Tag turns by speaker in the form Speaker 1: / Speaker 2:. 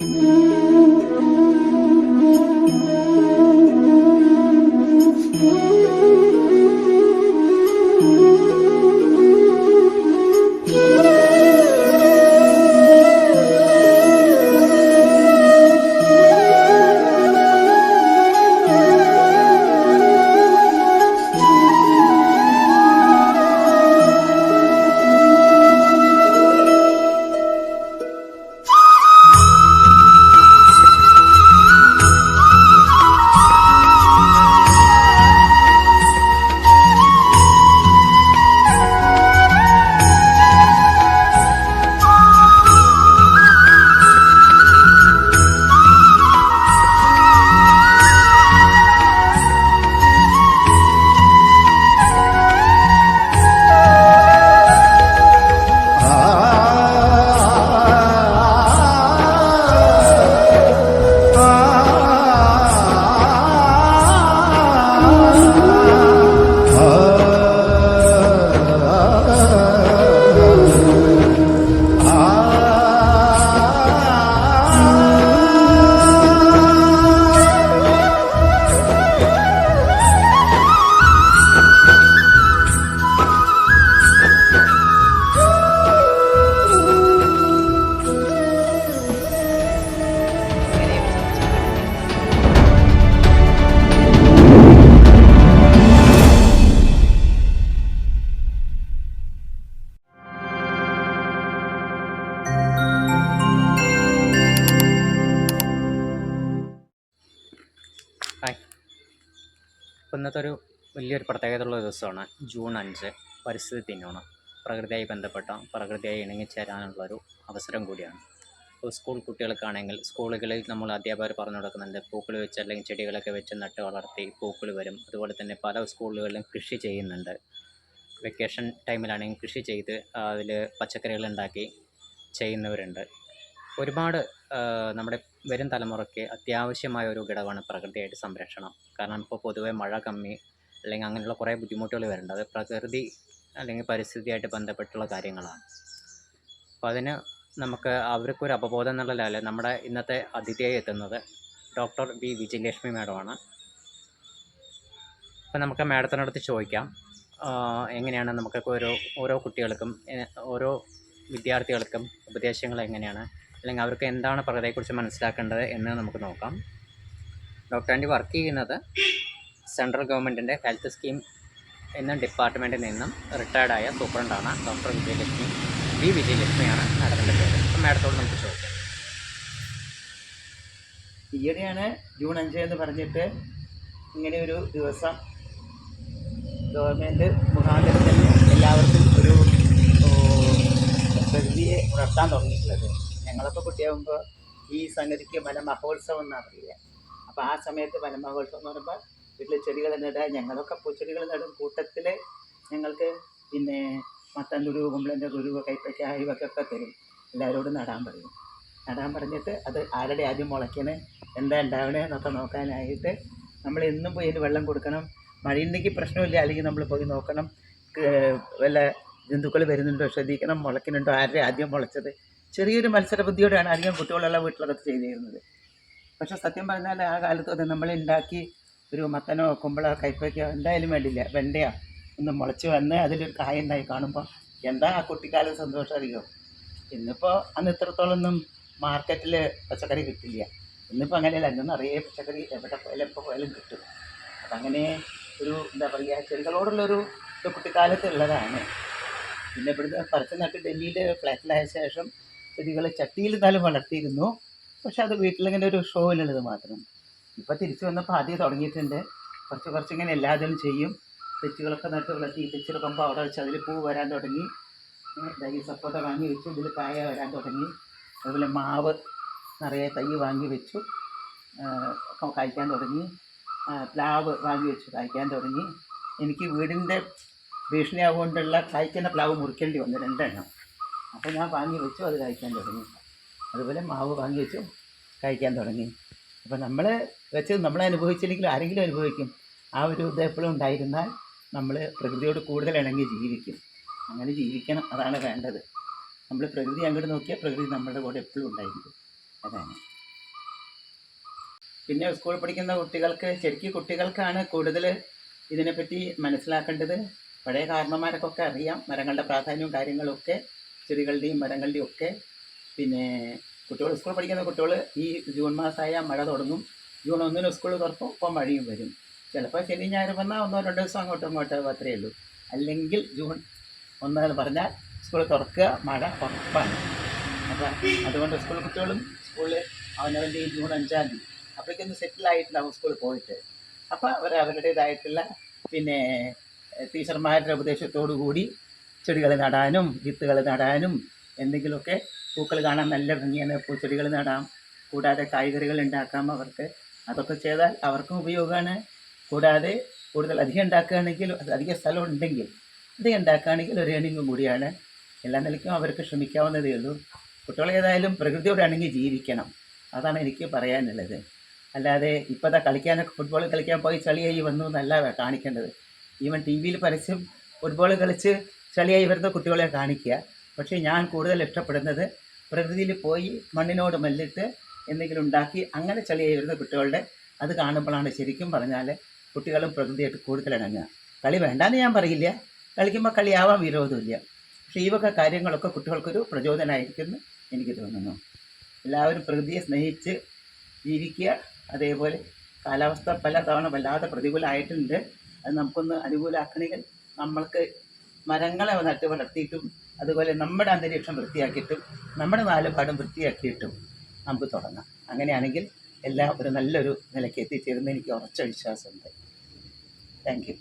Speaker 1: Mm-hmm. ഇന്നത്തെ ഒരു വലിയൊരു പ്രത്യേകതയുള്ള ദിവസമാണ്. ജൂൺ അഞ്ച് പരിസ്ഥിതി ദിനമാണ്. പ്രകൃതിയായി ബന്ധപ്പെട്ട പ്രകൃതിയായി ഇണങ്ങിച്ചേരാനുള്ളൊരു അവസരം കൂടിയാണ്. ഇപ്പോൾ സ്കൂൾ കുട്ടികൾക്കാണെങ്കിൽ സ്കൂളുകളിൽ നമ്മൾ അധ്യാപകർ പറഞ്ഞു കൊടുക്കുന്നുണ്ട് പൂക്കൾ വെച്ച് അല്ലെങ്കിൽ ചെടികളൊക്കെ വെച്ച് നട്ട് വളർത്തി പൂക്കൾ വരും. അതുപോലെ തന്നെ പല സ്കൂളുകളിലും കൃഷി ചെയ്യുന്നുണ്ട്. വെക്കേഷൻ ടൈമിലാണെങ്കിൽ കൃഷി ചെയ്ത് അതിൽ പച്ചക്കറികൾ ഉണ്ടാക്കി ചെയ്യുന്നവരുണ്ട്. ഒരുപാട് നമ്മുടെ വരും തലമുറയ്ക്ക് അത്യാവശ്യമായ ഒരു ഘടകമാണ് പ്രകൃതിയായിട്ട് സംരക്ഷണം. കാരണം ഇപ്പോൾ പൊതുവേ മഴ കമ്മി അല്ലെങ്കിൽ അങ്ങനെയുള്ള കുറേ ബുദ്ധിമുട്ടുകൾ വരുന്നുണ്ട്. അത് പ്രകൃതി അല്ലെങ്കിൽ പരിസ്ഥിതിയായിട്ട് ബന്ധപ്പെട്ടുള്ള കാര്യങ്ങളാണ്. അപ്പോൾ അതിന് നമുക്ക് അവർക്കൊരു അവബോധം എന്നുള്ള ലെവലിൽ നമ്മുടെ ഇന്നത്തെ അതിഥിയായി എത്തുന്നത് ഡോക്ടർ ബി വിജയലക്ഷ്മി മാഡമാണ് അപ്പോൾ നമുക്ക് മാഡത്തിനടുത്ത് ചോദിക്കാം. എങ്ങനെയാണ് നമുക്കൊക്കെ ഓരോ ഓരോ കുട്ടികൾക്കും ഓരോ വിദ്യാർത്ഥികൾക്കും ഉപദേശങ്ങൾ എങ്ങനെയാണ്? അല്ലെങ്കിൽ അവർക്ക് എന്താണ് പ്രകൃതിയെക്കുറിച്ച് മനസ്സിലാക്കേണ്ടത് എന്ന് നമുക്ക് നോക്കാം. ഡോക്ടർ ആൻഡി വർക്ക് ചെയ്യുന്നത് സെൻട്രൽ ഗവൺമെന്റിന്റെ ഹെൽത്ത് സ്കീം എന്ന ഡിപ്പാർട്ട്മെന്റിൽ നിന്നും റിട്ടയർഡായ സൂപ്രണ്ടാണ് ഡോക്ടർ വിജയലക്ഷ്മി. വി വിജയലക്ഷ്മിയാണ് മാഡത്തിന്റെ പേര്. അപ്പം മാഡത്തോട് നമുക്ക് ചോദിക്കാം.
Speaker 2: ഈയിടെയാണ് ജൂൺ അഞ്ച് എന്ന് പറഞ്ഞിട്ട് ഇങ്ങനെ ഒരു ദിവസം ഗവൺമെന്റ് മുഖാന്തരത്തിൽ എല്ലാവർക്കും ഒരു പ്രകൃതിയെ ഉണർത്താൻ തുടങ്ങിയിട്ടുള്ളത്. ഞങ്ങളൊക്കെ കുട്ടിയാകുമ്പോൾ ഈ സംഗതിക്ക് വനമഹോത്സവം എന്നാണ് പറയുക. അപ്പോൾ ആ സമയത്ത് വനമഹോത്സവം എന്ന് പറയുമ്പോൾ വീട്ടിൽ ചെടികൾ നടുക ഞങ്ങളൊക്കെ പൂച്ചെടികൾ നടും. കൂട്ടത്തിൽ ഞങ്ങൾക്ക് പിന്നെ മത്തൻ കുരുവ് കുമ്പളന്റെ കുരുവ് കൈപ്പയ്ക്ക ഒക്കെ തരും. എല്ലാവരോടും നടാൻ പറയും. നടാൻ പറഞ്ഞിട്ട് അത് ആരുടെ ആദ്യം മുളയ്ക്കണേ എന്താ ഉണ്ടാവണേ എന്നൊക്കെ നോക്കാനായിട്ട് നമ്മൾ എന്നും പോയി അതിന് വെള്ളം കൊടുക്കണം. മഴയുണ്ടെങ്കിൽ പ്രശ്നമില്ല അല്ലെങ്കിൽ നമ്മൾ പോയി നോക്കണം. വല്ല ജന്തുക്കൾ വരുന്നുണ്ടോ ശ്രദ്ധിക്കണം മുളയ്ക്കുന്നുണ്ടോ ആരുടെ ആദ്യം മുളച്ചത്. ചെറിയൊരു മത്സര ബുദ്ധിയോടെയാണ് അധികം കുട്ടികളുള്ള വീട്ടിലൊക്കെ ചെയ്തിരുന്നത്. പക്ഷെ സത്യം പറഞ്ഞാൽ ആ കാലത്ത് അത് നമ്മൾ ഉണ്ടാക്കി ഒരു മത്തനോ കുമ്പളോ കൈപ്പയ്ക്കോ എന്തായാലും വേണ്ടില്ല. വെണ്ടയോ ഒന്ന് മുളച്ച് വന്ന് അതിലൊരു കായ ഉണ്ടായി കാണുമ്പോൾ എന്താ ആ കുട്ടിക്കാലം സന്തോഷം അധികം ഇന്നിപ്പോൾ അന്ന് ഇത്രത്തോളമൊന്നും മാർക്കറ്റിൽ പച്ചക്കറി കിട്ടില്ല. ഇന്നിപ്പോൾ അങ്ങനെയല്ല. അന്ന് നിറയെ പച്ചക്കറി എവിടെ പോയാലും എപ്പോൾ പോയാലും കിട്ടും. അപ്പം അങ്ങനെ ഒരു എന്താ പറയുക ചെടികളോടുള്ളൊരു കുട്ടിക്കാലത്തുള്ളതാണ് പിന്നെ ഇവിടുന്ന് പറിച്ച് നട്ട് ഡൽഹിയിൽ ഫ്ലാറ്റിലായ ശേഷം ചെടികൾ ചട്ടിയിൽ എന്നാലും വളർത്തിയിരുന്നു. പക്ഷെ അത് വീട്ടിലിങ്ങനെ ഒരു ഷോയിലുള്ളത് മാത്രം. ഇപ്പോൾ തിരിച്ചു വന്നപ്പോൾ ആദ്യം തുടങ്ങിയിട്ടുണ്ട്. കുറച്ച് കുറച്ച് ഇങ്ങനെ എല്ലാതും ചെയ്യും. തെച്ചുകളൊക്കെ നട്ട് വളർത്തി തെച്ചിൽ കൊമ്പ് അവിടെ വെച്ച് അതിൽ പൂ വരാൻ തുടങ്ങി. തൈ സപ്പോട്ട വാങ്ങി വെച്ചു. ഇതിൽ കായ വരാൻ തുടങ്ങി. അതുപോലെ മാവ് നിറയെ തൈ വാങ്ങി വെച്ചു. കായ്ക്കാൻ തുടങ്ങി. പ്ലാവ് വാങ്ങി വെച്ചു കായ്ക്കാൻ തുടങ്ങി. എനിക്ക് വീടിന്റെ ഭീഷണിയാകൊണ്ടുള്ള കായ്ക്കുന്ന പ്ലാവ് മുറിക്കേണ്ടി വന്നു രണ്ടെണ്ണം. അപ്പോൾ ഞാൻ വാങ്ങി വെച്ചു അത് കഴിക്കാൻ തുടങ്ങി. അതുപോലെ മാവ് വാങ്ങി വെച്ചു കഴിക്കാൻ തുടങ്ങി. അപ്പോൾ നമ്മൾ വെച്ചത് നമ്മൾ അനുഭവിച്ചില്ലെങ്കിൽ ആരെങ്കിലും അനുഭവിക്കും. ആ ഒരു ഇത് എപ്പോഴും ഉണ്ടായിരുന്നാൽ നമ്മൾ പ്രകൃതിയോട് കൂടുതൽ ഇണങ്ങി ജീവിക്കും. അങ്ങനെ ജീവിക്കണം അതാണ് വേണ്ടത്. നമ്മൾ പ്രകൃതി അങ്ങോട്ട് നോക്കിയാൽ പ്രകൃതി നമ്മളുടെ കൂടെ എപ്പോഴും ഉണ്ടായിരിക്കും. അതാണ്. പിന്നെ സ്കൂളിൽ പഠിക്കുന്ന കുട്ടികൾക്ക് ശരിക്കും കുട്ടികൾക്കാണ് കൂടുതൽ ഇതിനെപ്പറ്റി മനസ്സിലാക്കേണ്ടത്. പഴയ കാരണന്മാർക്കൊക്കെ അറിയാം മരങ്ങളുടെ പ്രാധാന്യവും കാര്യങ്ങളൊക്കെ ചെടികളുടെയും മരങ്ങളുടെയും ഒക്കെ പിന്നെ കുട്ടികൾ സ്കൂളിൽ പഠിക്കുന്ന കുട്ടികൾ ഈ ജൂൺ മാസമായ മഴ തുടങ്ങും. ജൂൺ ഒന്നിന് സ്കൂൾ തുറക്കും ഇപ്പം മഴയും വരും. ചിലപ്പോൾ ശനി ഞായർ വന്നാൽ ഒന്നോ രണ്ടോ ദിവസം അങ്ങോട്ടും ഇങ്ങോട്ടോ അത്രയേ ഉള്ളൂ. അല്ലെങ്കിൽ ജൂൺ ഒന്നെന്ന് പറഞ്ഞാൽ സ്കൂൾ തുറക്കുക മഴ ഉറപ്പാണ്. അപ്പം അതുകൊണ്ട് സ്കൂൾ കുട്ടികളും സ്കൂളിൽ അവനവന്റെ ഈ ജൂൺ അഞ്ചാം തീയതി അപ്പോഴേക്കൊന്ന് സെറ്റിലായിട്ടുണ്ടാവും സ്കൂളിൽ പോയിട്ട്. അപ്പോൾ അവർ അവരുടേതായിട്ടുള്ള പിന്നെ ടീച്ചർമാരുടെ ഉപദേശത്തോടു കൂടി ചെടികൾ നടാനും വിത്തുകൾ നടാനും എന്തെങ്കിലുമൊക്കെ പൂക്കൾ കാണാൻ നല്ല ഭംഗിയാണ്. പൂച്ചെടികൾ നടാം. കൂടാതെ കായ്കറികൾ ഉണ്ടാക്കാം അവർക്ക്. അതൊക്കെ ചെയ്താൽ അവർക്കും ഉപയോഗമാണ്. കൂടാതെ കൂടുതൽ അധികം ഉണ്ടാക്കുകയാണെങ്കിൽ അധികം സ്ഥലം ഉണ്ടെങ്കിൽ അധികം ഉണ്ടാക്കുകയാണെങ്കിൽ ഒരു ഏണിങ്ങും കൂടിയാണ്. എല്ലാ നിലയ്ക്കും അവർക്ക് ശ്രമിക്കാവുന്നതേ ഉള്ളൂ. കുട്ടികൾ ഏതായാലും പ്രകൃതിയോട് ഇണങ്ങി ജീവിക്കണം. അതാണ് എനിക്ക് പറയാനുള്ളത്. അല്ലാതെ ഇപ്പോഴത്തെ കളിക്കാനൊക്കെ ഫുട്ബോൾ കളിക്കാൻ പോയി ചളിയായി വന്നു എന്നല്ല കാണിക്കേണ്ടത്. ഈവൻ ടി വിയിൽ പരസ്യം ഫുട്ബോൾ കളിച്ച് ചളിയായി വരുന്ന കുട്ടികളെ കാണിക്കുക. പക്ഷേ ഞാൻ കൂടുതൽ ഇഷ്ടപ്പെടുന്നത് പ്രകൃതിയിൽ പോയി മണ്ണിനോട് മല്ലിട്ട് എന്തെങ്കിലും ഉണ്ടാക്കി അങ്ങനെ ചളിയായി വരുന്ന കുട്ടികളുടെ അത് കാണുമ്പോഴാണ് ശരിക്കും പറഞ്ഞാൽ കുട്ടികളും പ്രകൃതിയായിട്ട് കൂടുതൽ ഇണങ്ങുക. കളി വേണ്ടാന്ന് ഞാൻ പറയില്ല. കളിക്കുമ്പോൾ കളിയാവാൻ വിരോധമില്ല. പക്ഷേ ഈ വക കാര്യങ്ങളൊക്കെ കുട്ടികൾക്കൊരു പ്രചോദനമായിരിക്കുമെന്ന് എനിക്ക് തോന്നുന്നു. എല്ലാവരും പ്രകൃതിയെ സ്നേഹിച്ച് ജീവിക്കുക. അതേപോലെ കാലാവസ്ഥ പല തവണ വല്ലാതെ പ്രതികൂലമായിട്ടുണ്ട്. അത് നമുക്കൊന്ന് അനുകൂലമാക്കണമെങ്കിൽ നമ്മൾക്ക് മരങ്ങളെ നട്ട് വളർത്തിയിട്ടും അതുപോലെ നമ്മുടെ അന്തരീക്ഷം വൃത്തിയാക്കിയിട്ടും നമ്മുടെ നാലുപാടും വൃത്തിയാക്കിയിട്ടും നമുക്ക് തുടങ്ങാം. അങ്ങനെയാണെങ്കിൽ എല്ലാം ഒരു നല്ലൊരു നിലയ്ക്ക് എത്തിച്ചേരുന്ന എനിക്ക് ഉറച്ച വിശ്വാസമുണ്ട്. Thank you